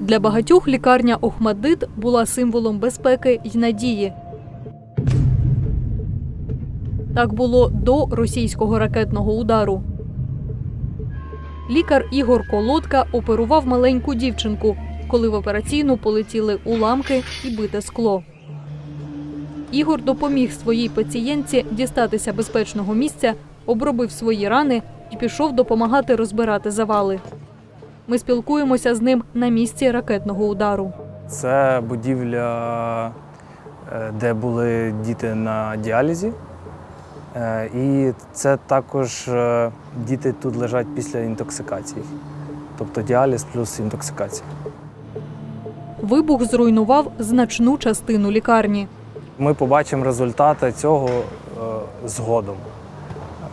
Для багатьох лікарня Охмаддит була символом безпеки й надії. Так було до російського ракетного удару. Лікар Ігор Колодка оперував маленьку дівчинку, коли в операційну полетіли уламки і бите скло. Ігор допоміг своїй пацієнтці дістатися безпечного місця, обробив свої рани і пішов допомагати розбирати завали. Ми спілкуємося з ним на місці ракетного удару. Це будівля, е, де були діти на діалізі. Е, І це також е, діти тут лежать після інтоксикації. Тобто діаліз плюс інтоксикація. Вибух зруйнував значну частину лікарні. Ми побачимо результати цього згодом.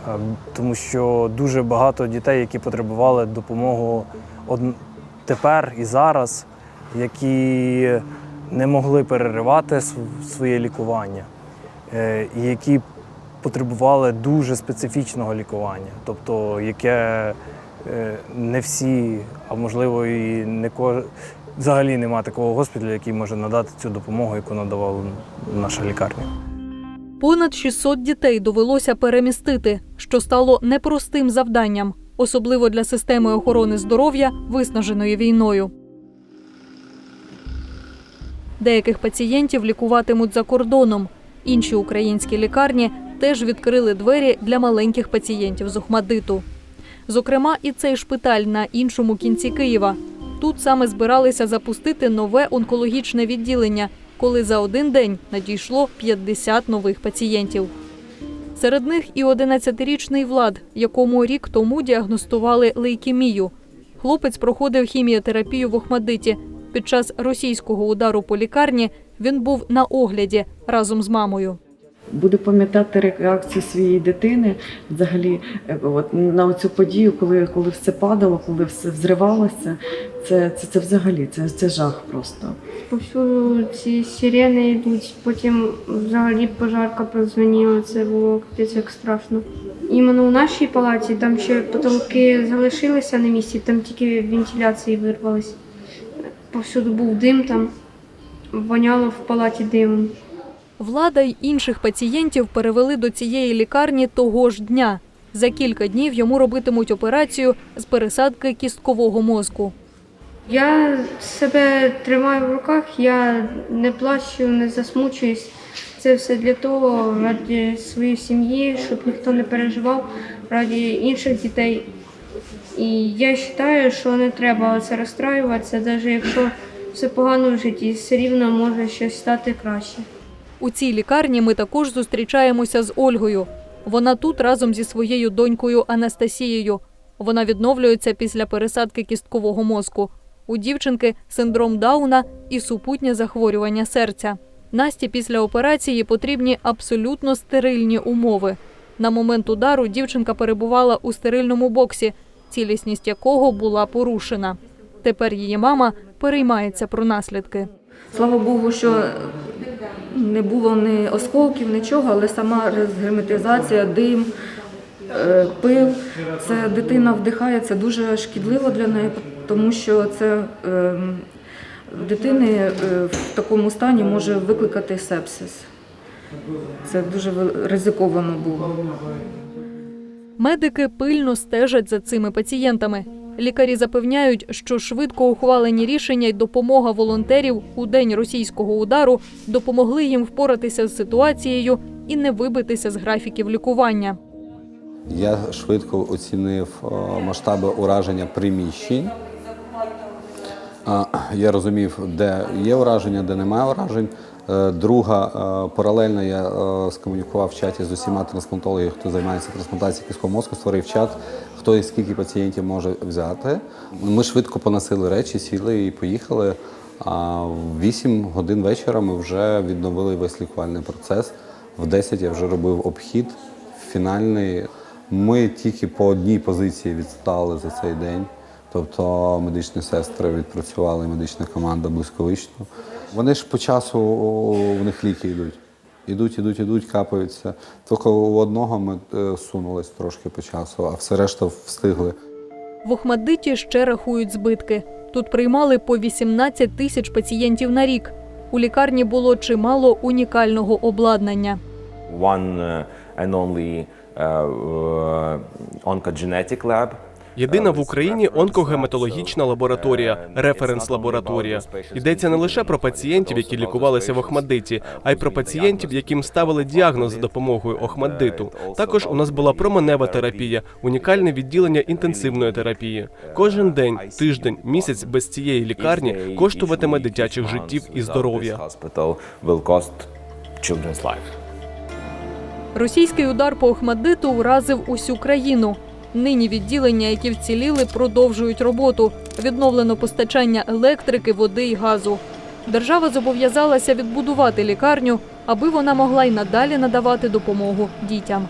Е, Тому що дуже багато дітей, які потребували допомогу тепер і зараз, які не могли переривати своє лікування, е, які потребували дуже специфічного лікування, тобто яке е, не всі, а можливо і не кож... взагалі нема такого госпіталю, який може надати цю допомогу, яку надавала наша лікарня. Понад 600 дітей довелося перемістити, що стало непростим завданням, особливо для системи охорони здоров'я, виснаженої війною. Деяких пацієнтів лікуватимуть за кордоном. Інші українські лікарні теж відкрили двері для маленьких пацієнтів з Охмадиту. Зокрема, і цей шпиталь на іншому кінці Києва. Тут саме збиралися запустити нове онкологічне відділення, коли за один день надійшло 50 нових пацієнтів. Серед них і 11-річний Влад, якому рік тому діагностували лейкемію. Хлопець проходив хіміотерапію в Охмадиті. Під час російського удару по лікарні він був на огляді разом з мамою. Буду пам'ятати реакцію своєї дитини взагалі е, от, на цю подію, коли, коли все падало, коли все взривалося. Це, це, це взагалі це, це жах просто. Повсюду ці сирени йдуть, потім взагалі пожарка прозвоніла, це було капець як страшно. Іменно у нашій палаті там ще потолки залишилися на місці, там тільки вентиляції вирвались. Повсюду був дим там, воняло в палаті димом. Влада й інших пацієнтів перевели до цієї лікарні того ж дня. За кілька днів йому робитимуть операцію з пересадки кісткового мозку. Я себе тримаю в руках, я не плачу, не засмучуюсь. Це все для того, раді своєї сім'ї, щоб ніхто не переживав, раді інших дітей. І я вважаю, що не треба це розстраюватися, навіть якщо все погано в житті, все рівно може щось стати краще. У цій лікарні ми також зустрічаємося з Ольгою. Вона тут разом зі своєю донькою Анастасією. Вона відновлюється після пересадки кісткового мозку. У дівчинки синдром Дауна і супутнє захворювання серця. Насті після операції потрібні абсолютно стерильні умови. На момент удару дівчинка перебувала у стерильному боксі, цілісність якого була порушена. Тепер її мама переймається про наслідки. Слава Богу, що не було ні осколків, нічого, але сама розгерметизація, дим, е, пил. Це дитина вдихає, це дуже шкідливо для неї, тому що це в дитини е, в такому стані може викликати сепсис. Це дуже ризиковано було. Медики пильно стежать за цими пацієнтами. Лікарі запевняють, що швидко ухвалені рішення й допомога волонтерів у день російського удару допомогли їм впоратися з ситуацією і не вибитися з графіків лікування. Я швидко оцінив е, масштаби ураження приміщень. Я розумів, де є ураження, де немає уражень. Е, Друга, е, паралельно я скомунікував в чаті з усіма трансплантологами, хто займається трансплантацією кісткового мозку, створив чат, хто і скільки пацієнтів може взяти. Ми швидко поносили речі, сіли і поїхали. А в 8 годин вечора ми вже відновили весь лікувальний процес. В 10 я вже робив обхід фінальний. Ми тільки по одній позиції відстали за цей день. Тобто медичні сестри відпрацювали, медична команда близьковично. Вони ж по часу в них ліки йдуть. Ідуть, ідуть, ідуть, капаються. Тільки у одного ми е, сунулись трошки по часу, а все решта встигли. В Охмаддиті ще рахують збитки. Тут приймали по 18 тисяч пацієнтів на рік. У лікарні було чимало унікального обладнання. one uh, and only uh, oncogenetic lab. Єдина в Україні онкогематологічна лабораторія, референс-лабораторія. Йдеться не лише про пацієнтів, які лікувалися в Охмаддиті, а й про пацієнтів, яким ставили діагноз за допомогою Охмаддиту. Також у нас була променева терапія, унікальне відділення інтенсивної терапії. Кожен день, тиждень, місяць без цієї лікарні коштуватиме дитячих життів і здоров'я. Російський удар по Охмаддиту вразив усю країну. Нині відділення, які вціліли, продовжують роботу. Відновлено постачання електрики, води і газу. Держава зобов'язалася відбудувати лікарню, аби вона могла й надалі надавати допомогу дітям.